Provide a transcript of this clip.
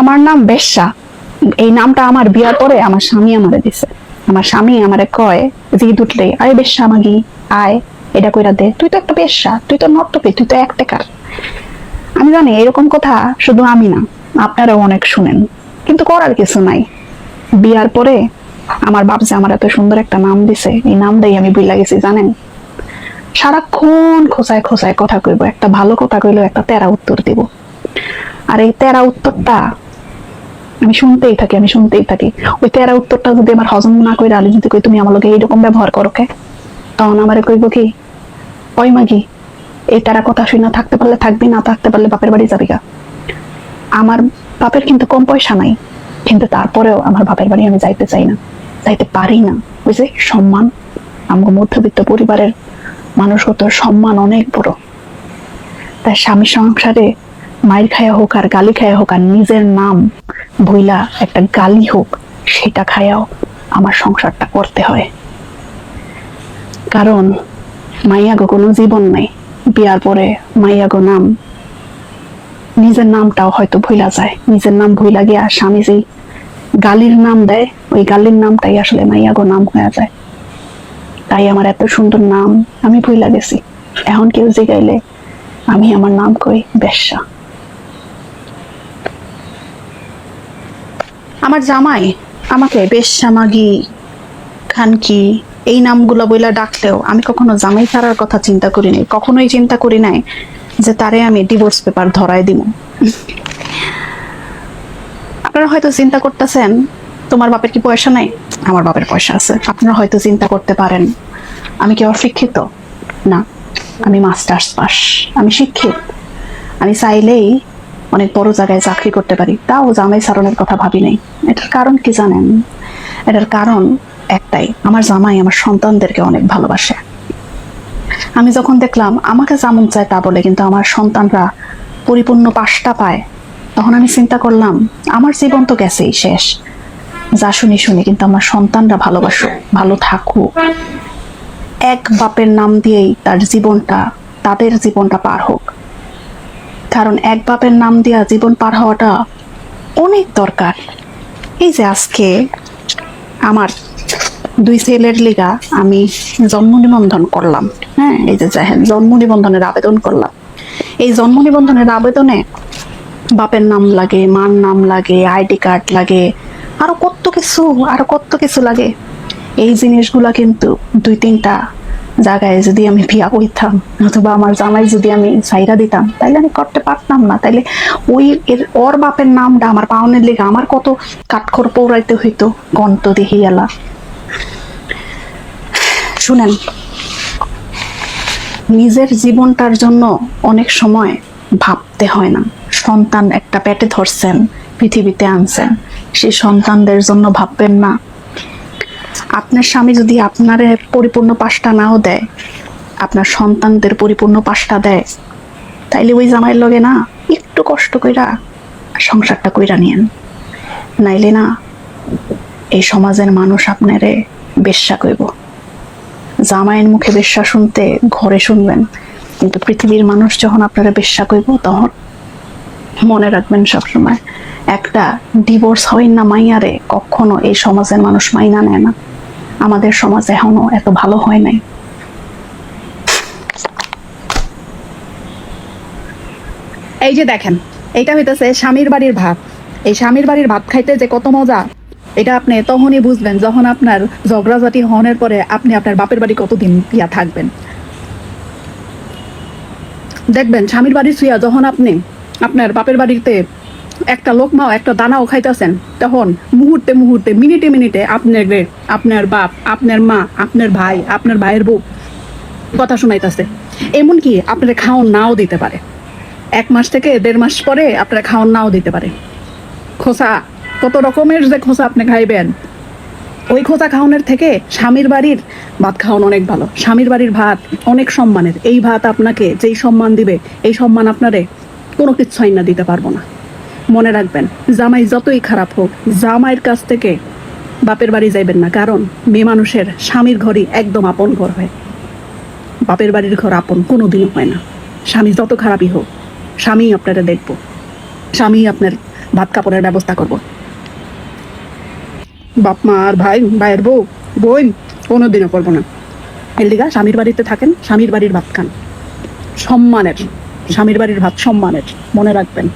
আমার নাম বেশ্যা। এই নামটা আমার বিয়ার পরে আমার স্বামী আমারে দিছে। আমার স্বামী আমারে কয়, জিদ উঠলে আয় বেশ্যা মাগি আয়, এটা কইরা দে। তুই তো একটা বেশ্যা, তুই তো নর্তকী, তুই তো এক টেকার আমি জানি এরকম কথা শুধু আমি না, আপনারাও অনেক শুনেন। কিন্তু করার কিছু নাই। বিয়ার পরে আমার বাপ যে আমার এত সুন্দর একটা নাম দিছে। এই নাম নামটাই আমি বুঝলা গেছি, জানেন? সারাক্ষণ খোঁচায় খোঁচায় কথা কইব, একটা ভালো কথা কইলেও একটা তেরা উত্তর দিব। আর এই তেরা উত্তরটা আমি শুনতেই থাকি, আমি শুনতেই থাকি। ওই তেরা উত্তরটা যদি আমার হজম না করে আলি যদি কই তুমি আমার লোকে এইরকম ব্যবহার করো কে? তখন আমারে কইব কি, ওই মাগি, এই তেরা কথা শুনে থাকতে পারলে থাকবি, না থাকতে পারলে বাপের বাড়ি যাবি গা। আমার বাপের কিন্তু কম পয়সা নাই, কিন্তু তারপরেও আমার বাপের বাড়ি আমি যাইতে চাই না, যাইতে পারি না। বুঝলি? সম্মান আমার মধ্যবিত্ত পরিবারের মানুষগত সম্মান অনেক বড়। তাই স্বামী সংসারে মায়ের খায়া হোক আর গালি খায়া হোক আর নিজের নাম ভুইলা একটা গালি হোক, সেটা খায়াও আমার সংসারটা করতে হয়। কারণ মাইয়াগো কোনো জীবন নাই, বিয়ার পরে মাইয়াগো নাম। নিজের নামটাও হয়তো ভুলা যায়, নিজের নাম ভুলা গিয়া স্বামী গালির নাম দেয়, ওই গালির নামটাই আসলে মাইয়াগো নাম হয়ে যায়। তাই আমার এত সুন্দর নাম আমি ভুলা গেছি। এখন কেউ জিগাইলে আমি আমার নাম কই, বেশ্যা। আমার জামাই আমাকে বেশ্যা মাগি খানকি, এই নামগুলো বইলা ডাকলেও আমি কখনো জামাই ছাড়ার কথা চিন্তা করি নাই কখনোই চিন্তা করি নাই যে তারে আমি ডিভোর্স পেপার ধরায় দিব আপনারা হয়তো চিন্তা করতেছেন, তোমার বাপের কি পয়সা নাই? আমার বাপের পয়সা আছে। আপনারা হয়তো চিন্তা করতে পারেন, আমি কি অশিক্ষিত? না, আমি মাস্টার্স পাস আমি শিক্ষিত। আমি চাইলেই অনেক বড় জায়গায় চাকরি করতে পারি, তাও জামাই সারণের কথা ভাবি নাই। এটার কারণ কি জানেন? এটার কারণ একটাই, আমার জামাই আমার সন্তানদেরকে অনেক ভালোবাসে। আমি যখন দেখলাম আমাকে যেমন চায় তা বলে, কিন্তু আমার সন্তানরা পরিপূর্ণ পাশটা পায়, তখন আমি চিন্তা করলাম, আমার জীবন তো গেছেই শেষ। যা শুনি শুনি কিন্তু আমার সন্তানরা ভালোবাসুক, ভালো থাকুক। এক বাপের নাম দিয়েই তার জীবনটা, তাদের জীবনটা পার হোক। কারণ এক বাপের নাম দিয়া জীবন পার হওয়াটা অনেক দরকার। এই যে আজকে আমার দুই ছেলের লিগা আমি জন্ম নিবন্ধন করলাম হ্যাঁ এই যে দেখেন জন্ম নিবন্ধনের আবেদন করলাম। এই জন্ম নিবন্ধনের আবেদনে বাপের নাম লাগে, মার নাম লাগে, আইডি কার্ড লাগে, আরও কত কিছু, আরও কত কিছু লাগে। এই জিনিসগুলা কিন্তু দুই তিনটা জায়গায় যদি আমি বিয়া করতাম অথবা আমার জামাই যদি আমি সাইরা দিতাম, তাইলে আমি করতে পারতাম না। তাইলে ওই এর ওর বাপের নামটা আমার পাওনের লেগে আমার কত কাঠখড় পৌরাইতে হইতো, গন্ত দেখি এলা। শুনেন, নিজের জীবনটার জন্য অনেক সময় ভাবতে হয় না। সন্তান একটা পেটে ধরছেন, পৃথিবীতে আনছেন সেই সন্তানদের জন্য ভাববেন না আপনার স্বামী যদি আপনারে পরিপূর্ণ পাশটা নাও দেয়, আপনার সন্তানদের পরিপূর্ণ পাশটা দেয়, তাইলে ওই জামাইয়ের লগে না একটু কষ্ট কইরা সংসারটা কইরা নিয়েন। নাইলে না এই সমাজের মানুষ আপনারে বেশ্যা কইব। জামাইয়ের মুখে বেশ্যা শুনতে ঘরে শুনবেন, কিন্তু পৃথিবীর মানুষ যখন আপনারা বেশ্যা কইব, তখন মনে রাখবেন সবসময়, একটা ডিভোর্স হয় না মাইয়ারে কখনো এই সমাজের মানুষ মাইনা নেয় না। আমাদের সমাজ এখনও এত ভালো হয় নাই। এই যে দেখেন, এইটা হইতেছে স্বামীর বাড়ির ভাত। এই স্বামীর বাড়ির ভাত খাইতে যে কত মজা, এটা আপনি তখনই বুঝবেন যখন আপনার ঝগড়াঝাটি হনের পরে আপনি আপনার বাপের বাড়ি কতদিন ইয়া থাকবেন। দেখবেন স্বামীর বাড়ি শুয়া যখন আপনি আপনার বাপের বাড়িতে একটা লোকমাও একটা দানাও খাইতেছেন, তখন মুহূর্তে মুহূর্তে, মিনিটে মিনিটে আপনার গে- আপনার বাপ, আপনার মা, আপনার ভাই, আপনার ভাইয়ের বউ কথা শোনাইতেছে। এমনকি আপনার খাওয়ান নাও দিতে পারে। এক মাস থেকে দেড় মাস পরে আপনার খাওয়ান নাও দিতে পারে। খোসা, কত রকমের যে খোসা আপনি খাইবেন, ওই খোসা খাওয়ানোর থেকে স্বামীর বাড়ির ভাত খাওয়ানো অনেক ভালো। স্বামীর বাড়ির ভাত অনেক সম্মানের। এই ভাত আপনাকে যেই সম্মান দিবে, এই সম্মান আপনারে কোনো কিছুই না দিতে পারব না। মনে রাখবেন, জামাই যতই খারাপ হোক, জামাইয়ের কাছ থেকে বাপের বাড়ি যাইবেন না। কারণ মেয়ে মানুষের স্বামীর ঘরই একদম আপন ঘর হয়। বাপের বাড়ির ঘর আপন কোনোদিনও হয় না। স্বামী যত খারাপই হোক স্বামী আপনারা দেখব। স্বামী আপনার ভাত কাপড়ের ব্যবস্থা করব। বাপ মা আর ভাই, ভাইয়ের বউ, বোন কোনোদিনও করব না। এর লিগা স্বামীর বাড়িতে থাকেন, স্বামীর বাড়ির ভাত খান। সম্মানের স্বামীর বাড়ির ভাত সম্মানের মনে রাখবেন।